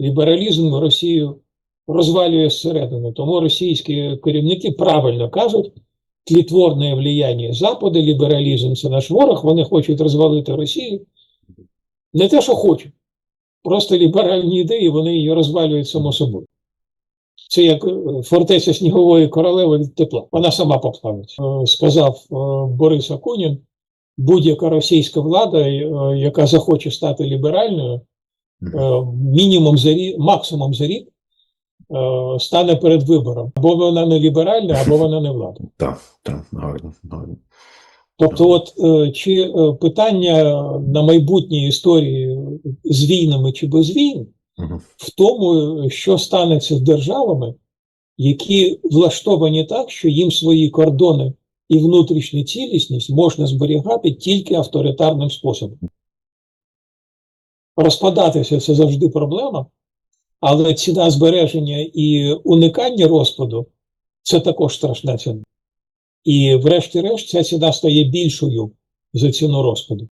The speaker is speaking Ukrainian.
лібералізм Росію розвалює зсередини. Тому російські керівники правильно кажуть, тлітворне влияння Западу, лібералізм це наш ворог, вони хочуть розвалити Росію. Не те, що хочуть, просто ліберальні ідеї, вони її розвалюють само собою. Це як е, фортеця снігової королеви від тепла. Вона сама поплавиться. Е, Сказав е, Борис Акунін, будь-яка російська влада, яка захоче стати ліберальною, мінімум за рік, максимум за рік е, стане перед вибором. Або вона не ліберальна, або вона не влада. Так, так, гарно, гарно. Тобто, от е, чи е, питання на майбутнє історії з війнами чи без війн в тому, що станеться з державами, які влаштовані так, що їм свої кордони і внутрішню цілісність можна зберігати тільки авторитарним способом. Розпадатися це завжди проблема, але ціна збереження і уникання розпаду це також страшна ціна. І, врешті-решт, ця ціна стає більшою за ціну розпаду.